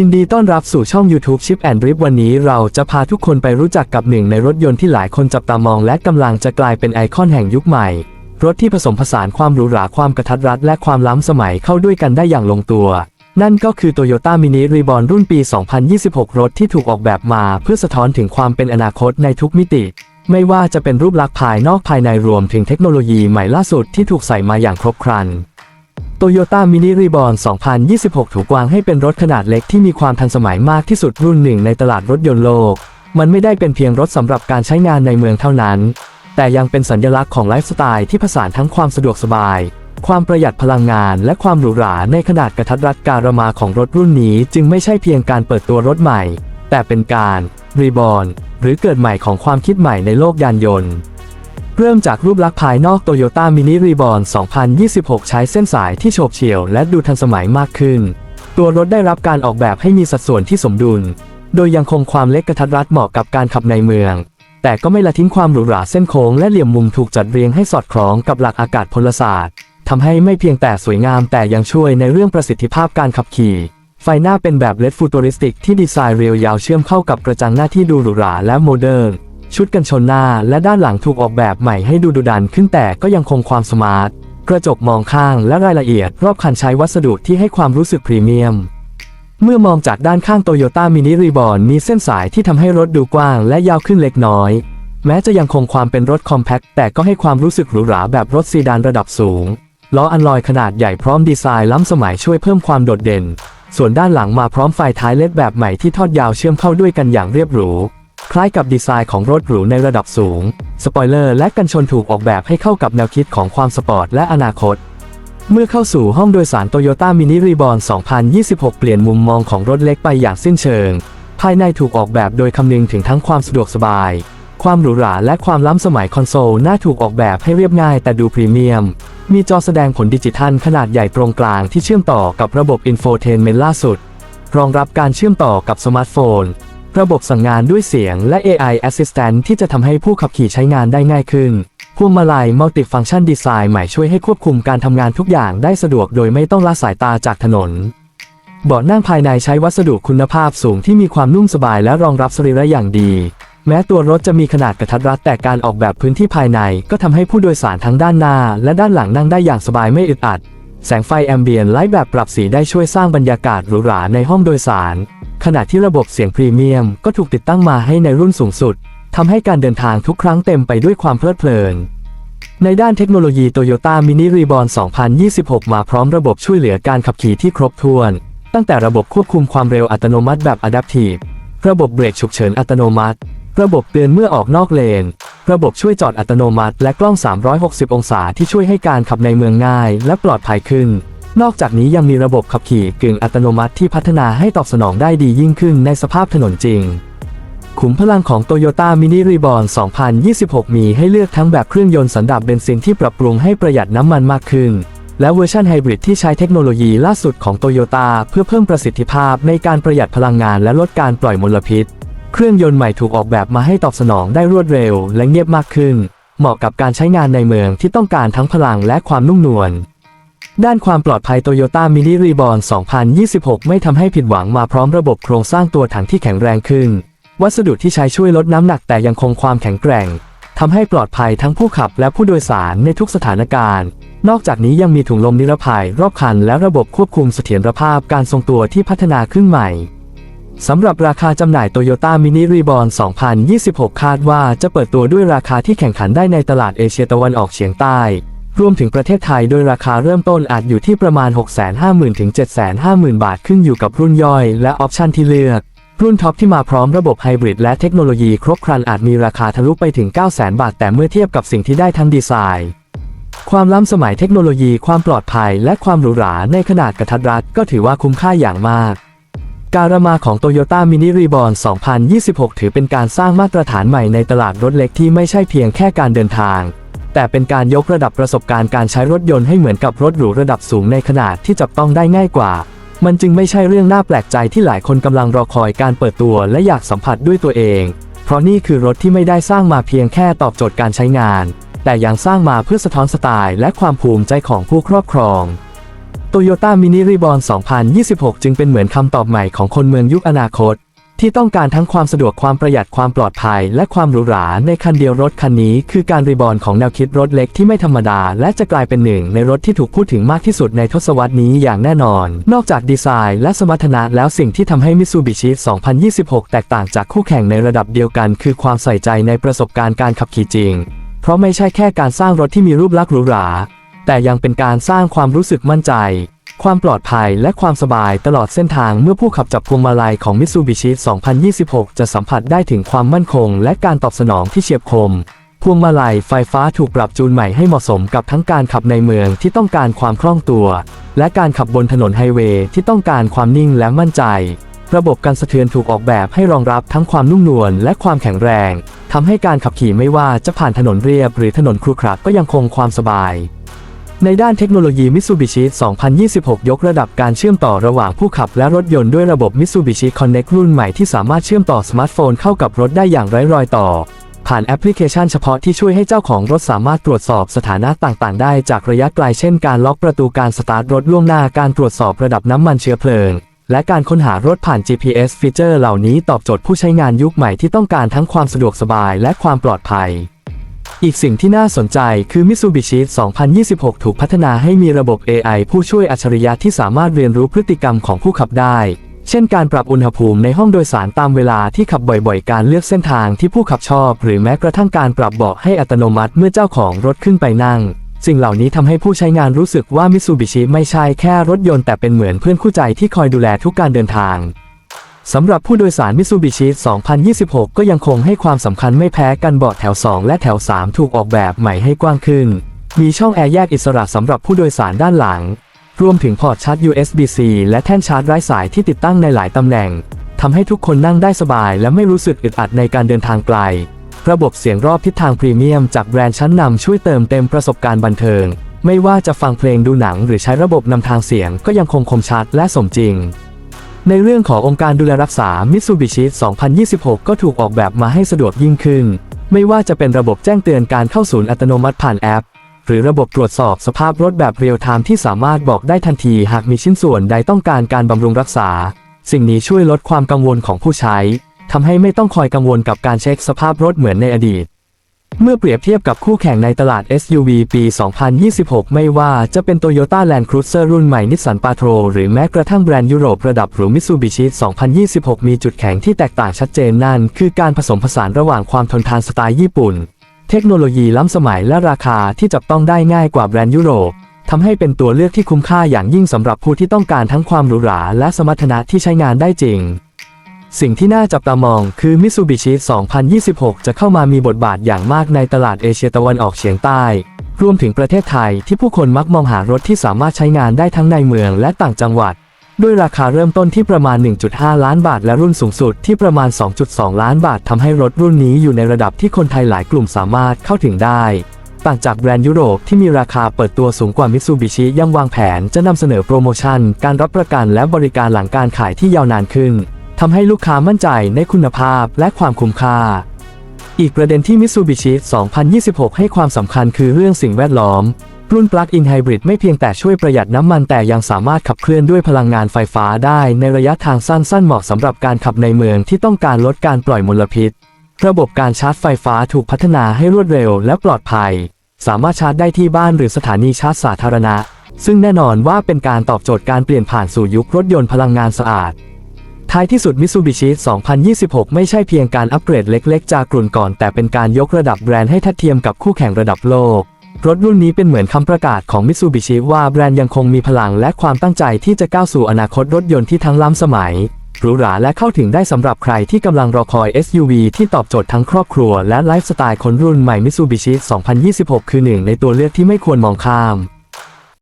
ยินดีต้อนรับสู่ช่อง YouTube Chip and Rip วันนี้เราจะพาทุกคนไปรู้จักกับหนึ่งในรถยนต์ที่หลายคนจับตามองและกำลังจะกลายเป็นไอคอนแห่งยุคใหม่ รถที่ผสมผสานความหรูหราความกระทัดรัดและความล้ำสมัยเข้าด้วยกันได้อย่างลงตัว นั่นก็คือ Toyota Mini Reborn รุ่นปี 2026 รถที่ถูกออกแบบมาเพื่อสะท้อนถึงความเป็นอนาคตในทุกมิติ ไม่ว่าจะเป็นรูปลักษณ์ภายนอกภายในรวมถึงเทคโนโลยีใหม่ล่าสุดที่ถูกใส่มาอย่างครบครัน Toyota Mini Reborn 2026 ถูกวางให้เป็นรถขนาดเล็กที่มีความทันสมัยมากที่สุดรุ่นหนึ่งในตลาดรถยนต์โลก มันไม่ได้เป็นเพียงรถสำหรับการใช้งานในเมืองเท่านั้น แต่ยังเป็นสัญลักษณ์ของไลฟ์สไตล์ที่ผสานทั้งความสะดวกสบาย ความประหยัดพลังงาน และความหรูหราในขนาดกระทัดรัดการมาของรถรุ่นนี้ จึงไม่ใช่เพียงการเปิดตัวรถใหม่ แต่เป็นการรีบอ r หรือเกิดใหม่ของความคิดใหม่ในโลกยานยนต์ เริ่มจากรูปลักษณ์ภายนอก Toyota Mini Reborn 2026 ใช้เส้นสายที่โฉบเฉี่ยวและดูทันสมัยมากขึ้น ตัวรถได้รับการออกแบบให้มีสัดส่วนที่สมดุล โดยยังคงความเล็กกระทัดรัดเหมาะกับการขับในเมือง แต่ก็ไม่ละทิ้งความหรูหราเส้นโค้งและเหลี่ยมมุมถูกจัดเรียงให้สอดคล้องกับหลักอากาศพลศาสตร์ทำให้ไม่เพียงแต่สวยงามแต่ยังช่วยในเรื่องประสิทธิภาพการขับขี่ไฟหน้าเป็นแบบเลดฟูตูริสติกที่ดีไซน์เรียวยาวเชื่อมเข้ากับกระจังหน้าที่ดูหรูหราและโมเดิร์น ชุดกันชนหน้าและด้านหลังถูกออกแบบใหม่ให้ดูดุดันขึ้นแต่ก็ยังคงความสมาร์ท กระจกมองข้างและรายละเอียด รอบคันใช้วัสดุที่ให้ความรู้สึกพรีเมียม เมื่อมองจากด้านข้างโตโยต้ามินิรีบอ n มีเส้นสายที่ทำให้รถดูกว้างและยาวขึ้นเล็กน้อย แม้จะยังคงความเป็นรถคอมแพคแต่ก็ให้ความรู้สึกหรูหราแบบรถซีดานระดับสูงล้ออันลอยขนาดใหญ่พร้อมดีไซน์ล้ำสมัยช่วยเพิ่มความโดดเด่น ส่วนด้านหลังมาพร้อมไฟท้ายเลดแบบใหม่ที่ทอดยาวเชื่อมเข้าด้วยกันอย่างเรียบหรู คล้ายกับดีไซน์ของรถหรูในระดับสูง สปอยเลอร์และกันชนถูกออกแบบให้เข้ากับแนวคิดของความสปอร์ตและอนาคต เมื่อเข้าสู่ห้องโดยสาร Toyota Mini Reborn 2026 เปลี่ยนมุมมองของรถเล็กไปอย่างสิ้นเชิง ภายในถูกออกแบบโดยคำนึงถึงทั้งความสะดวกสบาย ความหรูหราและความล้ำสมัยคอนโซลหน้าถูกออกแบบให้เรียบง่ายแต่ดูพรีเมียม มีจอแสดงผลดิจิทัลขนาดใหญ่ตรงกลางที่เชื่อมต่อกับระบบอินโฟเทนเมนต์ล่าสุด รองรับการเชื่อมต่อกับสมาร์ทโฟน ระบบสั่งงานด้วยเสียงและ AI Assistant ที่จะทำให้ผู้ขับขี่ใช้งานได้ง่ายขึ้นพวงมาลัยมัลติฟัง c t ชันดีไซน์ใหม่ช่วยให้ควบคุมการทำงานทุกอย่างได้สะดวกโดยไม่ต้องละสายตาจากถนน เบาะนั่งภายในใช้วัสดุคุณภาพสูงที่มีความนุ่มสบายและรองรับสรีระอย่างดี แม้ตัวรถจะมีขนาดกระทัดรัดแต่การออกแบบพื้นที่ภายในก็ทำให้ผู้โดยสารทั้งด้านหน้า และด้านหลังนั่งได้อย่างสบายไม่อึดอัด แสงไฟแอมเบียนไลท์แบบปรับสีได้ช่วยสร้างบรรยากาศหรูหราในห้องโดยสาร ขณะที่ระบบเสียงพรีเมียมก็ถูกติดตั้งมาให้ในรุ่นสูงสุดทำให้การเดินทางทุกครั้งเต็มไปด้วยความเพลิดเพลิน ในด้านเทคโนโลยี Toyota Mini Reborn 2026 มาพร้อมระบบช่วยเหลือการขับขี่ที่ครบถ้วน ตั้งแต่ระบบควบคุมความเร็วอัตโนมัติแบบ Adaptive ระบบเบรกฉุกเฉินอัตโนมัติ ระบบเตือนเมื่อออกนอกเลน ระบบช่วยจอดอัตโนมัติ และกล้อง 360 องศาที่ช่วยให้การขับในเมืองง่าย และปลอดภัยขึ้น นอกจากนี้ยังมีระบบขับขี่กึ่งอัตโนมัติที่พัฒนาให้ตอบสนองได้ดียิ่งขึ้นในสภาพถนนจริง ขุมพลังของ Toyota Mini Reborn 2026 มีให้เลือกทั้งแบบเครื่องยนต์สันดาปเบนซินที่ปรับปรุงให้ประหยัดน้ำมันมากขึ้น และเวอร์ชันไฮบริดที่ใช้เทคโนโลยีล่าสุดของ Toyota เพื่อเพิ่มประสิทธิภาพในการประหยัดพลังงานและลดการปล่อยมลพิษ เครื่องยนต์ใหม่ถูกออกแบบมาให้ตอบสนองได้รวดเร็วและเงียบมากขึ้น เหมาะกับการใช้งานในเมืองที่ต้องการทั้งพลังและความนุ่มนวล ด้านความปลอดภัย Toyota Mini Reborn 2026 ไม่ทำให้ผิดหวังมาพร้อมระบบโครงสร้างตัวถังที่แข็งแรงขึ้น วัสดุที่ใช้ช่วยลดน้ำหนักแต่ยังคงความแข็งแกร่งทำให้ปลอดภัยทั้งผู้ขับและผู้โดยสารในทุกสถานการณ์ นอกจากนี้ยังมีถุงลมนิรภัยรอบคันและระบบควบคุมเสถียรภาพการทรงตัวที่พัฒนาขึ้นใหม่สำหรับราคาจำหน่าย Toyota Mini Reborn 2026 คาดว่าจะเปิดตัวด้วยราคาที่แข่งขันได้ในตลาดเอเชียตะวันออกเฉียงใต้ รวมถึงประเทศไทยโดยราคาเริ่มต้นอาจอยู่ที่ประมาณ 650,000 ถึง 750,000 บาทขึ้นอยู่กับรุ่นย่อยและออปชันที่เลือก รุ่นท็อปที่มาพร้อมระบบไฮบริดและเทคโนโลยีครบครันอาจมีราคาทะลุไปถึง 900,000 บาท แต่เมื่อเทียบกับสิ่งที่ได้ทั้งดีไซน์ ความล้ำสมัยเทคโนโลยีความปลอดภัย และความหรูหราในขนาดกระทัดรัดก็ถือว่าคุ้มค่าอย่างมากการมาของ Toyota Mini Reborn 2026 ถือเป็นการสร้างมาตรฐานใหม่ในตลาดรถเล็กที่ไม่ใช่เพียงแค่การเดินทาง แต่เป็นการยกระดับประสบการณ์การใช้รถยนต์ให้เหมือนกับรถหรูระดับสูงในขนาดที่จับต้องได้ง่ายกว่า มันจึงไม่ใช่เรื่องน่าแปลกใจที่หลายคนกำลังรอคอยการเปิดตัวและอยากสัมผัสด้วยตัวเอง เพราะนี่คือรถที่ไม่ได้สร้างมาเพียงแค่ตอบโจทย์การใช้งาน แต่ยังสร้างมาเพื่อสะท้อนสไตล์และความภูมิใจของผู้ครอบครอง Toyota Mini Reborn 2026 จึงเป็นเหมือนคำตอบใหม่ของคนเมืองยุคอนาคต ที่ต้องการทั้งความสะดวกความประหยัดความปลอดภัย และความหรูหราในคันเดียวรถคันนี้คือการรีบอร์นของแนวคิดรถเล็กที่ไม่ธรรมดา และจะกลายเป็นหนึ่งในรถที่ถูกพูดถึงมากที่สุดในทศวรรษนี้อย่างแน่นอน นอกจากดีไซน์และสมรรถนะแล้วสิ่งที่ทำให้ Mitsubishi 2026 แตกต่างจากคู่แข่งในระดับเดียวกัน คือความใส่ใจในประสบการณ์การขับขี่จริง เพราะไม่ใช่แค่การสร้างรถที่มีรูปลักษณ์หรูหราแต่ยังเป็นการสร้างความรู้สึกมั่นใจ ความปลอดภัยและความสบายตลอดเส้นทางเมื่อผู้ขับจับพวงมาลัยของ Mitsubishi 2026 จะสัมผัสได้ถึงความมั่นคง และการตอบสนองที่เฉียบคม พวงมาลัยไฟฟ้าถูกปรับจูนใหม่ให้เหมาะสมกับทั้งการขับในเมืองที่ต้องการความคล่องตัว และการขับบนถนนไฮเวย์ที่ต้องการความนิ่งและมั่นใจ ระบบการสะเทือนถูกออกแบบให้รองรับทั้งความนุ่มนวลและความแข็งแรงทำให้การขับขี่ไม่ว่าจะผ่านถนนเรียบ หรือถนนครุขระก็ยังคงความสบาย ในด้านเทคโนโลยี Mitsubishi 2026 ยกระดับการเชื่อมต่อระหว่างผู้ขับและรถยนต์ด้วยระบบ Mitsubishi Connect รุ่นใหม่ที่สามารถเชื่อมต่อสมาร์ทโฟนเข้ากับรถได้อย่างไร้รอยต่อ ผ่านแอปพลิเคชันเฉพาะที่ช่วยให้เจ้าของรถสามารถตรวจสอบสถานะต่างๆ ได้จากระยะไกลเช่นการล็อกประตูการสตาร์ทรถล่วงหน้าการตรวจสอบระดับน้ำมันเชื้อเพลิง และการค้นหารถผ่าน GPS ฟีเจอร์เหล่านี้ตอบโจทย์ผู้ใช้งานยุคใหม่ที่ต้องการทั้งความสะดวกสบายและความปลอดภัย อีกสิ่งที่น่าสนใจคือ Mitsubishi 2026 ถูกพัฒนาให้มีระบบ AI ผู้ช่วยอัจฉริยะที่สามารถเรียนรู้พฤติกรรมของผู้ขับได้ เช่นการปรับอุณหภูมิในห้องโดยสารตามเวลาที่ขับบ่อยๆ การเลือกเส้นทางที่ผู้ขับชอบ หรือแม้กระทั่งการปรับเบาะให้อัตโนมัติเมื่อเจ้าของรถขึ้นไปนั่ง สิ่งเหล่านี้ทำให้ผู้ใช้งานรู้สึกว่า Mitsubishi ไม่ใช่แค่รถยนต์แต่เป็นเหมือนเพื่อนคู่ใจที่คอยดูแลทุกการเดินทาง สำหรับผู้โดยสาร Mitsubishi 2026 ก็ยังคงให้ความสำคัญไม่แพ้กันเบาะแถว 2 และแถว 3 ถูกออกแบบใหม่ให้กว้างขึ้น มีช่องแอร์แยกอิสระสำหรับผู้โดยสารด้านหลัง รวมถึงพอร์ตชาร์จ USB-C และแท่นชาร์จไร้สายที่ติดตั้งในหลายตำแหน่งทำให้ทุกคนนั่งได้สบายและไม่รู้สึกอึดอัดในการเดินทางไกล ระบบเสียงรอบทิศทางพรีเมียมจากแบรนด์ชั้นนำช่วยเติมเต็มประสบการณ์บันเทิง ไม่ว่าจะฟังเพลงดูหนังหรือใช้ระบบนำทางเสียงก็ยังคงคมชัดและสมจริง ในเรื่องขององค์การดูแลรักษา Mitsubishi 2026 ก็ถูกออกแบบมาให้สะดวกยิ่งขึ้น ไม่ว่าจะเป็นระบบแจ้งเตือนการเข้าศูนย์อัตโนมัติผ่านแอป หรือระบบตรวจสอบสภาพรถแบบเรียลไทม์ที่สามารถบอกได้ทันทีหากมีชิ้นส่วนใดต้องการการบำรุงรักษา สิ่งนี้ช่วยลดความกังวลของผู้ใช้ทำให้ไม่ต้องคอยกังวลกับการเช็คสภาพรถเหมือนในอดีต เมื่อเปรียบเทียบกับคู่แข่งในตลาด SUV ปี 2026 ไม่ว่าจะเป็น Toyota Land Cruiser รุ่นใหม่ Nissan Patrol หรือแม้กระทั่งแบรนด์ยุโรประดับหรู Mitsubishi 2026 มีจุดแข็งที่แตกต่างชัดเจนนั่น คือการผสมผสานระหว่างความทนทานสไตล์ญี่ปุ่น เทคโนโลยีล้ำสมัยและราคาที่จับต้องได้ง่ายกว่าแบรนด์ยุโรปทำให้เป็นตัวเลือกที่คุ้มค่าอย่างยิ่งสำหรับผู้ที่ต้องการทั้งความหรูหราและสมรรถนะที่ใช้งานได้จริง สิ่งที่น่าจับตามองคือ Mitsubishi 2026 จะเข้ามามีบทบาทอย่างมากในตลาดเอเชียตะวันออกเฉียงใต้ รวมถึงประเทศไทยที่ผู้คนมักมองหารถที่สามารถใช้งานได้ทั้งในเมืองและต่างจังหวัด ด้วยราคาเริ่มต้นที่ประมาณ 1.5 ล้านบาท และรุ่นสูงสุดที่ประมาณ 2.2 ล้านบาททำให้รถรุ่นนี้อยู่ในระดับที่คนไทยหลายกลุ่มสามารถเข้าถึงได้ ต่างจากแบรนด์ยุโรปที่มีราคาเปิดตัวสูงกว่า Mitsubishi ยังวางแผนจะนำเสนอโปรโมชั่น การรับประกันและบริการหลังการขายที่ยาวนานขึ้น ทำให้ลูกค้ามั่นใจในคุณภาพและความคุ้มค่า อีกประเด็นที่ Mitsubishi 2026 ให้ความสำคัญคือเรื่องสิ่งแวดล้อม รุ่น Plug-in Hybrid ไม่เพียงแต่ช่วยประหยัดน้ำมันแต่ยังสามารถขับเคลื่อนด้วยพลังงานไฟฟ้าได้ในระยะทางสั้นๆเหมาะสำหรับการขับในเมืองที่ต้องการลดการปล่อยมลพิษ ระบบการชาร์จไฟฟ้าถูกพัฒนาให้รวดเร็วและปลอดภัย สามารถชาร์จได้ที่บ้านหรือสถานีชาร์จสาธารณะ ซึ่งแน่นอนว่าเป็นการตอบโจทย์การเปลี่ยนผ่านสู่ยุครถยนต์พลังงานสะอาด ท้ายที่สุด Mitsubishi 2026 ไม่ใช่เพียงการอัปเกรดเล็กๆ จากกลุ่นก่อน แต่เป็นการยกระดับแบรนด์ให้ทัดเทียมกับคู่แข่งระดับโลก รถรุ่นนี้เป็นเหมือนคำประกาศของ Mitsubishi ว่าแบรนด์ยังคงมีพลังและความตั้งใจที่จะก้าวสู่อนาคตรถยนต์ที่ทั้งล้ำสมัยหรูหราและเข้าถึงได้สำหรับใครที่กำลังรอคอย SUV ที่ตอบโจทย์ทั้งครอบครัวและไลฟ์สไตล์คนรุ่นใหม่ Mitsubishi 2026 คือหนึ่งในตัวเลือกที่ไม่ควรมองข้าม